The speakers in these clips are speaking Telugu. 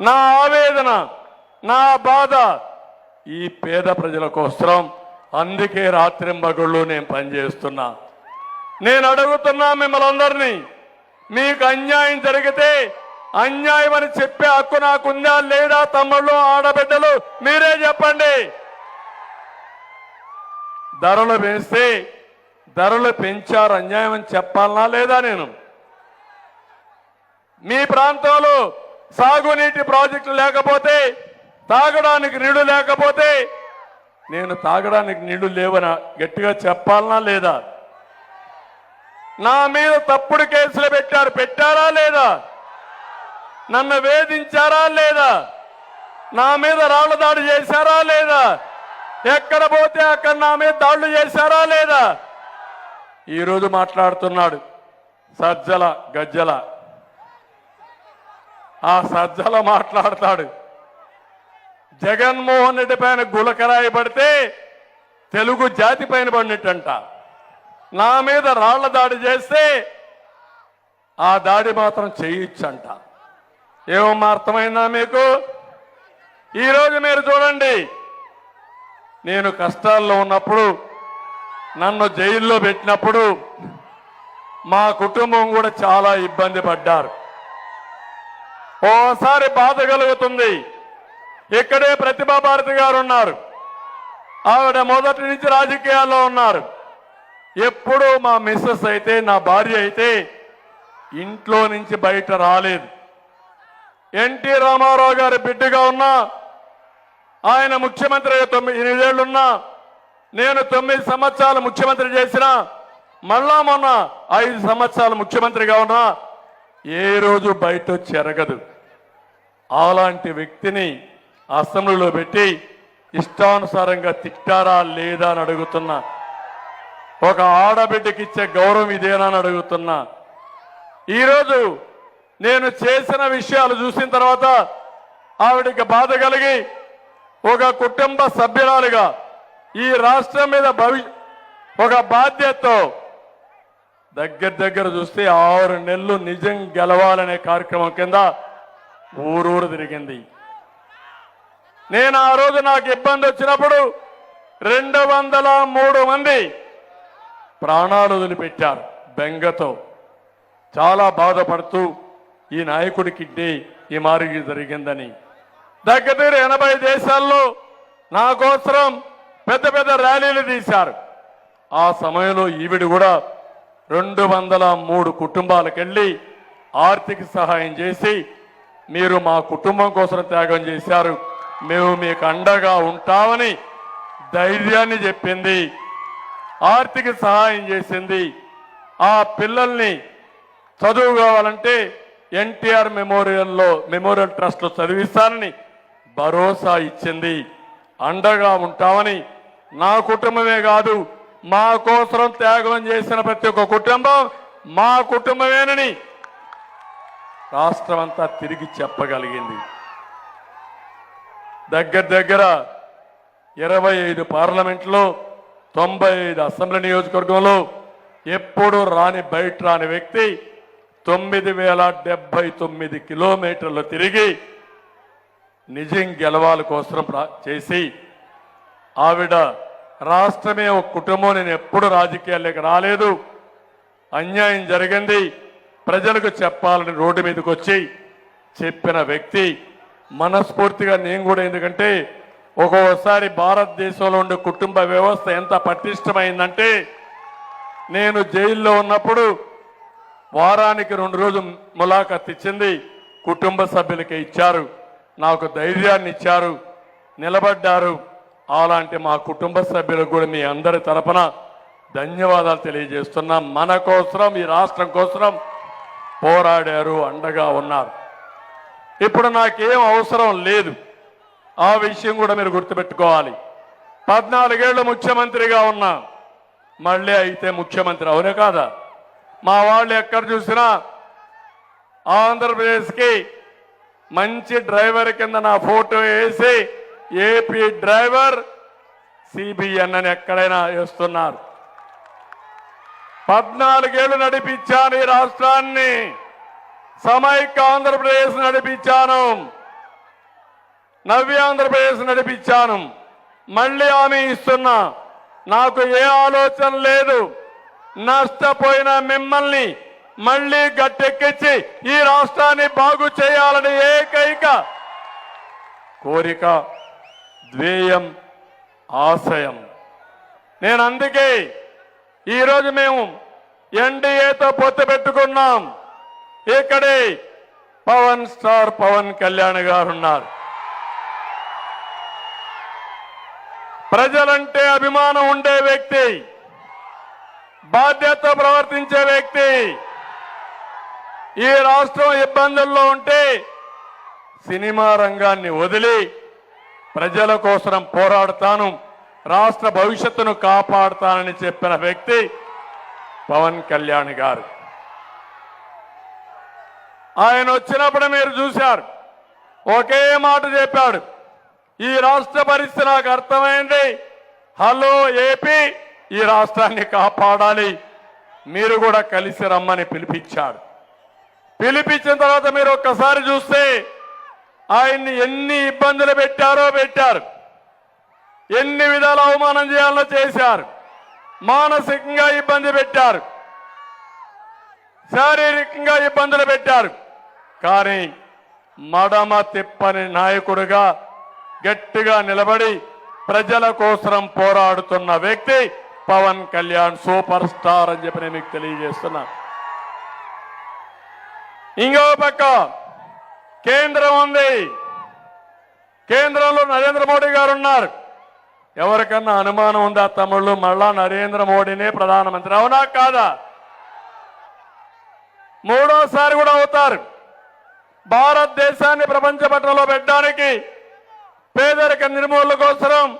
నా ఆవేదన నా బాధ ఈ పేద ప్రజల కోసం అందుకే రాత్రింబగుళ్ళు నేను పనిచేస్తున్నా. నేను అడుగుతున్నా మిమ్మల్ని అందరినీ మీకు అన్యాయం జరిగితే అన్యాయం అని చెప్పే హక్కు నాకుందా లేదా తమ్ముళ్ళు ఆడబిడ్డలు మీరే చెప్పండి. ధరలు పెంచితే ధరలు పెంచారు అన్యాయం అని చెప్పాలనా లేదా నేను? మీ ప్రాంతంలో సాగునీటి ప్రాజెక్టులు లేకపోతే తాగడానికి నీళ్ళు లేకపోతే నేను తాగడానికి నీళ్ళు లేవనా? గట్టిగా చెప్పాలనా లేదా? నా మీద తప్పుడు కేసులు పెట్టారు. పెట్టారా లేదా? నన్ను వేధించారా లేదా? నా మీద రాళ్ళ దాడి చేశారా లేదా? ఎక్కడ పోతే అక్కడ నా మీద దాడులు చేశారా లేదా? ఈరోజు మాట్లాడుతున్నాడు సజ్జల గజ్జల. ఆ సజ్జల మాట్లాడతాడు. జగన్మోహన్ రెడ్డి పైన గులకరాయి పడితే తెలుగు జాతి పైన పడినట్టంట. నా మీద రాళ్ళ దాడి చేస్తే ఆ దాడి మాత్రం చేయొచ్చంట. ఏమమ్మా అర్థమైందా మీకు? ఈరోజు మీరు చూడండి నేను కష్టాల్లో ఉన్నప్పుడు నన్ను జైల్లో పెట్టినప్పుడు మా కుటుంబం కూడా చాలా ఇబ్బంది పడ్డారు. ఓసారి బాధ కలుగుతుంది. ఇక్కడే ప్రతిభా భారతి గారు ఉన్నారు ఆవిడ మొదటి నుంచి రాజకీయాల్లో ఉన్నారు. ఎప్పుడూ మా మిస్సెస్ అయితే నా భార్య అయితే ఇంట్లో నుంచి బయట రాలేదు. ఎన్టీ రామారావు గారి బిడ్డగా ఉన్నా ఆయన ముఖ్యమంత్రి తొమ్మిది ఎనిమిదేళ్ళున్నా నేను తొమ్మిది సంవత్సరాలు ముఖ్యమంత్రి చేసిన మళ్ళా మొన్న ఐదు సంవత్సరాలు ముఖ్యమంత్రిగా ఉన్నా ఏ రోజు బయట చెరగదు. అలాంటి వ్యక్తిని అసెంబ్లీలో పెట్టి ఇష్టానుసారంగా తిట్టారా లేదా అని అడుగుతున్నా. ఒక ఆడబిడ్డకి ఇచ్చే గౌరవం ఇదేనా అని అడుగుతున్నా. ఈరోజు నేను చేసిన విషయాలు చూసిన తర్వాత ఆవిడకి బాధ కలిగి ఒక కుటుంబ సభ్యురాలుగా ఈ రాష్ట్రం మీద భవి ఒక బాధ్యతతో దగ్గర దగ్గర చూస్తే ఆరు నెలలు నిజం గెలవాలనే కార్యక్రమం కింద ఊరూరు తిరిగింది. నేను ఆ రోజు నాకు ఇబ్బంది వచ్చినప్పుడు రెండు వందల మూడు మంది ప్రాణాలు వదిలిపెట్టారు బెంగతో. చాలా బాధపడుతూ ఈ నాయకుడికి ఇడ్డి ఈ మార్గి జరిగిందని. దగ్గర దగ్గర ఎనభై దేశాల్లో నా కోసం పెద్ద పెద్ద ర్యాలీలు తీశారు. ఆ సమయంలో ఈవిడ కూడా రెండు వందల మూడు కుటుంబాలకెళ్ళి ఆర్థిక సహాయం చేసి మీరు మా కుటుంబం కోసం త్యాగం చేశారు. మేము మీకు అండగా ఉంటామని ధైర్యాన్ని చెప్పింది. ఆర్థిక సహాయం చేసింది. ఆ పిల్లల్ని చదువు కావాలంటే ఎన్టీఆర్ మెమోరియల్లో మెమోరియల్ ట్రస్ట్లో చదివిస్తానని భరోసా ఇచ్చింది. అండగా ఉంటామని నా కుటుంబమే కాదు మా కోసం త్యాగం చేసిన ప్రతి ఒక్క కుటుంబం మా కుటుంబమేనని రాష్ట్రం అంతా తిరిగి చెప్పగలిగింది. దగ్గర దగ్గర ఇరవై ఐదు పార్లమెంట్లో తొంభై ఐదు అసెంబ్లీ నియోజకవర్గంలో ఎప్పుడు రాని బయట రాని వ్యక్తి తొమ్మిది వేల డెబ్బై తొమ్మిది కిలోమీటర్లు తిరిగి నిజం గెలవాల కోసం చేసి ఆవిడ రాష్ట్రమే ఒక కుటుంబం నేను ఎప్పుడు రాజకీయాల్లోకి రాలేదు. అన్యాయం జరిగింది. ప్రజలకు చెప్పాలని రోడ్డు మీదకి వచ్చి చెప్పిన వ్యక్తి మనస్ఫూర్తిగా నేను కూడా ఎందుకంటే ఒక్కోసారి భారతదేశంలో ఉండే కుటుంబ వ్యవస్థ ఎంత పటిష్టమైందంటే నేను జైల్లో ఉన్నప్పుడు వారానికి రెండు రోజులు ములాఖత్ ఇచ్చింది కుటుంబ సభ్యులకి ఇచ్చారు. నాకు ధైర్యాన్ని ఇచ్చారు నిలబడ్డారు. అలాంటి మా కుటుంబ సభ్యులకు కూడా మీ అందరి తరపున ధన్యవాదాలు తెలియజేస్తున్నాం. మన కోసరం ఈ రాష్ట్రం కోసరం పోరాడారు అండగా ఉన్నారు. ఇప్పుడు నాకేం అవసరం లేదు. ఆ విషయం కూడా మీరు గుర్తుపెట్టుకోవాలి. పద్నాలుగేళ్ళు ముఖ్యమంత్రిగా ఉన్నా. మళ్ళీ అయితే ముఖ్యమంత్రి అవునే కాదా? మా వాళ్ళు ఎక్కడ చూసినా ఆంధ్రప్రదేశ్కి మంచి డ్రైవర్ కింద నా ఫోటో వేసి ఏపీ డ్రైవర్ సిబిఎన్ అని ఎక్కడైనా వేస్తున్నారు. పద్నాలుగేళ్ళు నడిపించాను ఈ రాష్ట్రాన్ని. సమైక్య ఆంధ్రప్రదేశ్ నడిపించాను. నవ్య ఆంధ్రప్రదేశ్ నడిపించాను. మళ్ళీ హామీ ఇస్తున్నా. నాకు ఏ ఆలోచన లేదు. నష్టపోయిన మిమ్మల్ని మళ్ళీ గట్టెక్కించి ఈ రాష్ట్రాన్ని బాగు చేయాలని ఏకైక కోరిక ద్వేయం ఆశయం. నేను అందుకే ఈరోజు మేము ఎన్డీఏతో పొత్తు పెట్టుకున్నాం. ఇక్కడే పవన్ స్టార్ పవన్ కళ్యాణ్ గారు ఉన్నారు. ప్రజలంటే అభిమానం ఉండే వ్యక్తి బాధ్యత ప్రవర్తించే వ్యక్తి. ఈ రాష్ట్రం ఇబ్బందుల్లో ఉంటే సినిమా రంగాన్ని వదిలి ప్రజల కోసం పోరాడతాను రాష్ట్ర భవిష్యత్తును కాపాడుతానని చెప్పిన వ్యక్తి పవన్ కళ్యాణ్ గారు. ఆయన వచ్చినప్పుడు మీరు చూశారు ఒకే మాట చెప్పాడు ఈ రాష్ట్ర పరిస్థితి నాకు అర్థమైంది హలో ఏపీ ఈ రాష్ట్రాన్ని కాపాడాలి మీరు కూడా కలిసి రమ్మని పిలిపించాడు. పిలిపించిన తర్వాత మీరు ఒక్కసారి చూస్తే ఆయన్ని ఎన్ని ఇబ్బందులు పెట్టారో పెట్టారు. ఎన్ని విధాల అవమానం చేయాలో చేశారు. మానసికంగా ఇబ్బంది పెట్టారు. శారీరకంగా ఇబ్బందులు పెట్టారు. కానీ మడమ తిప్పని నాయకుడుగా గట్టిగా నిలబడి ప్రజల కోసం పోరాడుతున్న వ్యక్తి పవన్ కళ్యాణ్ సూపర్ స్టార్ అని చెప్పి నేను మీకు తెలియజేస్తున్నా. ఇంకో పక్క కేంద్రం ఉంది. కేంద్రంలో నరేంద్ర మోడీ గారు ఉన్నారు. ఎవరికన్నా అనుమానం ఉందా తమిళ్ళు మళ్ళా నరేంద్ర మోడీనే ప్రధానమంత్రి. అవునా కాదా? మూడోసారి కూడా అవుతారు. భారతదేశాన్ని ప్రపంచ పట్టణంలో పెట్టడానికి పేదరిక నిర్మూలన కోసం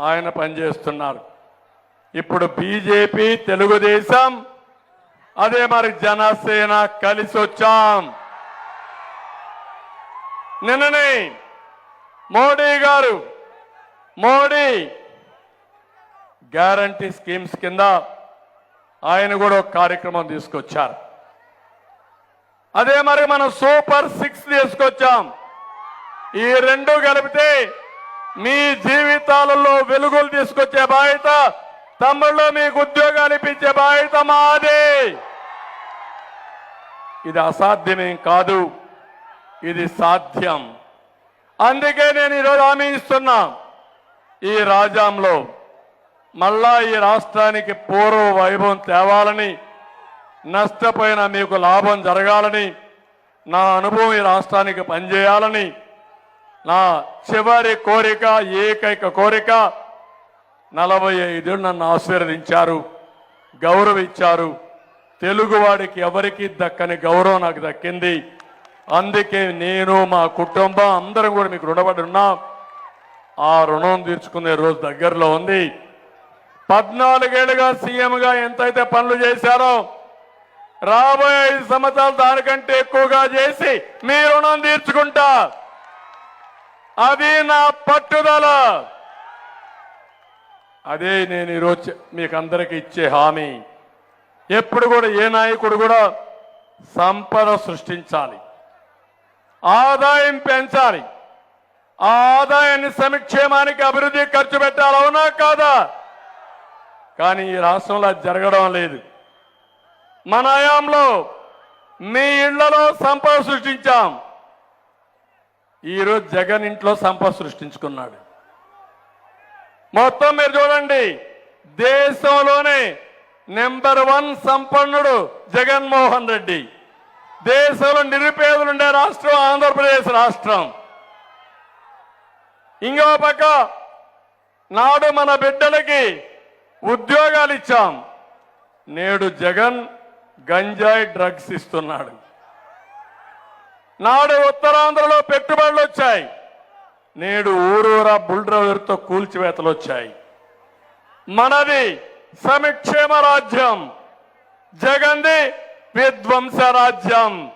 ఆయన పనిచేస్తున్నారు. ఇప్పుడు బీజేపీ తెలుగుదేశం అదే మరి జనసేన కలిసి వచ్చాం నిన్ననే? మోడీ గారు మోడీ! గ్యారంటీ స్కీమ్స్ కింద ఆయన కూడా ఒక కార్యక్రమం తీసుకొచ్చారు. అదే మరి మనం సూపర్ సిక్స్ తీసుకొచ్చాం. ఈ రెండు కలిపితే మీ జీవితాలలో వెలుగులు తీసుకొచ్చే బాధ్యత తమ్ముళ్ళు మీకు ఉద్యోగాలు ఇప్పించే బాధ్యత మాదే. ఇది అసాధ్యమేం కాదు. ఇది సాధ్యం. అందుకే నేను ఈరోజు హామీ ఇస్తున్నా. ఈ రాజ్యాంలో మళ్ళా ఈ రాష్ట్రానికి పూర్వ వైభవం తేవాలని నష్టపోయిన మీకు లాభం జరగాలని నా అనుభవం ఈ రాష్ట్రానికి పనిచేయాలని నా చివరి కోరిక ఏకైక కోరిక నలభై ఐదు నన్ను ఆశీర్వదించారు గౌరవించారు. తెలుగువాడికి ఎవరికి దక్కని గౌరవం నాకు దక్కింది. అందుకే నేను మా కుటుంబం అందరం కూడా మీకు రుణపడి ఉన్నాం. ఆ రుణం తీర్చుకునే రోజు దగ్గరలో ఉంది. పద్నాలుగేళ్ళుగా సీఎంగా ఎంతైతే పనులు చేశారో రాబోయే ఐదు సంవత్సరాలు దానికంటే ఎక్కువగా చేసి మీ రుణం తీర్చుకుంటా. అది నా పట్టుదల. అదే నేను ఈరోజు మీకు అందరికీ ఇచ్చే హామీ. ఎప్పుడు కూడా ఏ నాయకుడు కూడా సంపద సృష్టించాలి. ఆదాయం పెంచాలి. ఆ ఆదాయాన్ని సంక్షేమానికి అభివృద్ధి ఖర్చు పెట్టాలి అవునా కాదా? కానీ ఈ రాష్ట్రంలో అది జరగడం లేదు. మన హయాంలో మీ ఇళ్ళలో సంపద సృష్టించాం. ఈరోజు జగన్ ఇంట్లో సంపద సృష్టించుకున్నాడు. మొత్తం మీరు చూడండి దేశంలోనే నెంబర్ వన్ సంపన్నుడు జగన్మోహన్ రెడ్డి. దేశంలో నిరుపేదలు ఉండే రాష్ట్రం ఆంధ్రప్రదేశ్ రాష్ట్రం. ఇంకో పక్క నాడు మన బిడ్డలకి ఉద్యోగాలు ఇచ్చాం. నేడు జగన్ గంజాయి డ్రగ్స్ ఇస్తున్నాడు. నాడు ఉత్తరాంధ్రలో పెట్టుబడులు వచ్చాయి. నేడు ఊరూరా బుల్డ్రవర్తో కూల్చివేతలు వచ్చాయి. మనది సమిక్షేమ రాజ్యం. జగంది విధ్వంస రాజ్యం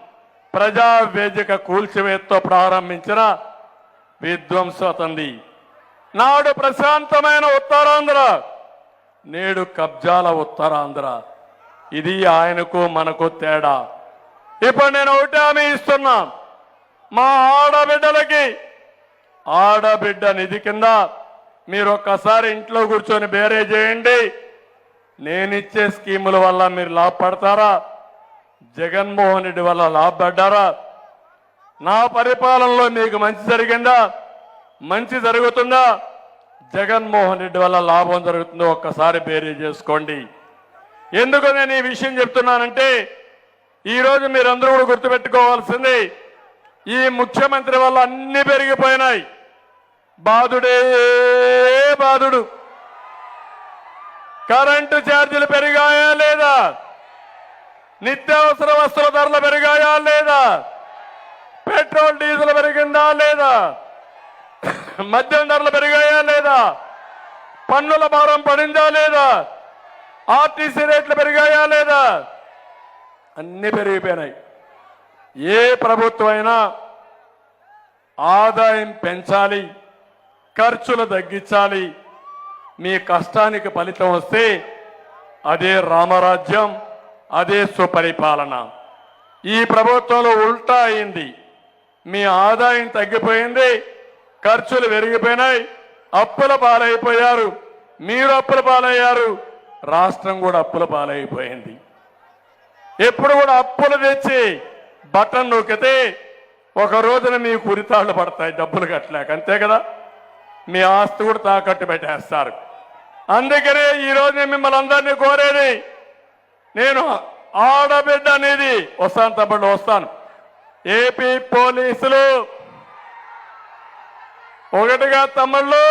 ప్రజా వేదిక కూల్చివేతతో ప్రారంభించిన విధ్వంసతంది నాడు ప్రశాంతమైన ఉత్తరాంధ్ర నేడు కబ్జాల ఉత్తరాంధ్ర. ఇది ఆయనకు మనకు తేడా. ఇప్పుడు నేను ఒకటి హామీ ఇస్తున్నా. మా ఆడబిడ్డలకి ఆడబిడ్డ నిధి కింద మీరు ఒక్కసారి ఇంట్లో కూర్చొని బేరే చేయండి. నేనిచ్చే స్కీముల వల్ల మీరు లాభపడతారా? జగన్మోహన్ రెడ్డి వల్ల లాభపడ్డారా? నా పరిపాలనలో మీకు మంచి జరిగిందా? మంచి జరుగుతుందా? జగన్మోహన్ రెడ్డి వల్ల లాభం జరుగుతుందో ఒక్కసారి బేరీ చేసుకోండి. ఎందుకు నేను ఈ విషయం చెప్తున్నానంటే ఈరోజు మీరందరూ కూడా గుర్తుపెట్టుకోవాల్సింది ఈ ముఖ్యమంత్రి వల్ల అన్ని పెరిగిపోయినాయి. బాధుడే బాధుడు కరెంటు ఛార్జీలు పెరిగాయా లేదా? నిత్యావసర వస్తువుల ధరలు పెరిగాయా లేదా? పెట్రోల్ డీజిల్ పెరిగిందా లేదా? మద్యం ధరలు పెరిగాయా లేదా? పన్నుల భారం పడిందా లేదా? ఆర్టీసీ రేట్లు పెరిగాయా లేదా? అన్ని పెరిగిపోయినాయి. ఏ ప్రభుత్వం అయినా ఆదాయం పెంచాలి ఖర్చులు తగ్గించాలి మీ కష్టానికి ఫలితం వస్తే అదే రామరాజ్యం. అదే సుపరిపాలన ఈ ప్రభుత్వంలో ఉల్టా అయింది. మీ ఆదాయం తగ్గిపోయింది ఖర్చులు పెరిగిపోయినాయి అప్పుల పాలైపోయారు మీరు అప్పుల పాలయ్యారు రాష్ట్రం కూడా అప్పుల పాలైపోయింది. ఎప్పుడు కూడా అప్పులు తెచ్చి బటన్ నొక్కితే ఒక రోజున మీ కురితాళ్ళు పడతాయి డబ్బులు కట్టలేక. అంతే కదా? మీ ఆస్తి కూడా తాకట్టు పెట్టేస్తారు. అందుకనే ఈ రోజు మిమ్మల్ని అందరినీ కోరేది నేను ఆడబిడ్డ అనేది వస్తాను తప్పండి వస్తాను. ఏపీ పోలీసులు ఒకటిగా తమ్ముళ్ళు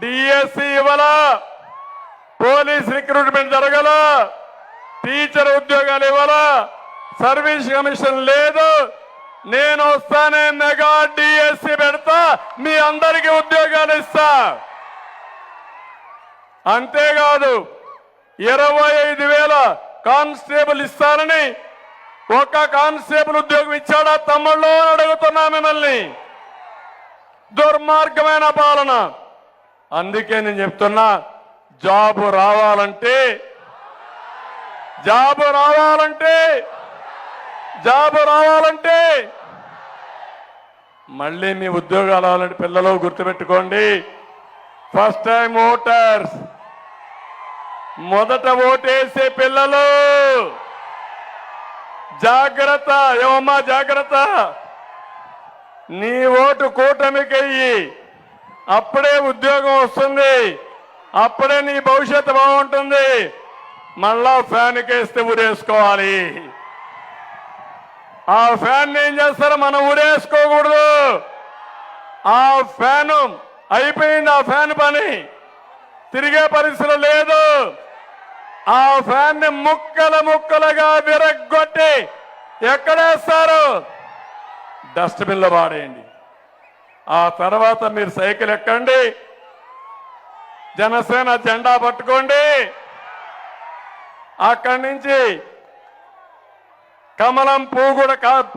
డిఎస్సి ఇవ్వాల పోలీస్ రిక్రూట్మెంట్ జరగల టీచర్ ఉద్యోగాలు ఇవ్వాలా సర్వీస్ కమిషన్ లేదు నేను వస్తానే మెగా డిఎస్సి పెడతా మీ అందరికీ ఉద్యోగాలు ఇస్తా. అంతేకాదు ఇరవై ఐదు వేల కానిస్టేబుల్ ఇస్తానని ఒక కానిస్టేబుల్ ఉద్యోగం ఇచ్చాడా తమ్ముళ్ళు అడుగుతున్నా మిమ్మల్ని. దుర్మార్గమైన పాలన. అందుకే నేను చెప్తున్నా జాబు రావాలంటే జాబు రావాలంటే జాబు రావాలంటే మళ్ళీ మీ ఉద్యోగాలు రావాలంటే పిల్లలు గుర్తుపెట్టుకోండి. ఫస్ట్ టైం ఓటర్స్ మొదట ఓటేసే పిల్లలు. జాగ్రత్త ఏమమ్మా జాగ్రత్త. నీ ఓటు కూటమికెయ్యి. అప్పుడే ఉద్యోగం వస్తుంది. అప్పుడే నీ భవిష్యత్తు బాగుంటుంది. మళ్ళా ఫ్యాన్ కేస్తే ఊరేసుకోవాలి. ఆ ఫ్యాన్ ఏం చేస్తారో మనం ఊరేసుకోకూడదు. ఆ ఫ్యాన్ అయిపోయింది ఆ ఫ్యాన్ పని. తిరిగే పరిస్థితి లేదు. ఆ ఫ్యాన్ని ముక్కలు ముక్కలుగా విరగ్గొట్టి ఎక్కడేస్తారు? డస్ట్బిన్లో వాడేయండి. ఆ తర్వాత మీరు సైకిల్ ఎక్కండి. జనసేన జెండా పట్టుకోండి. అక్కడి నుంచి కమలం పువ్వు కూడా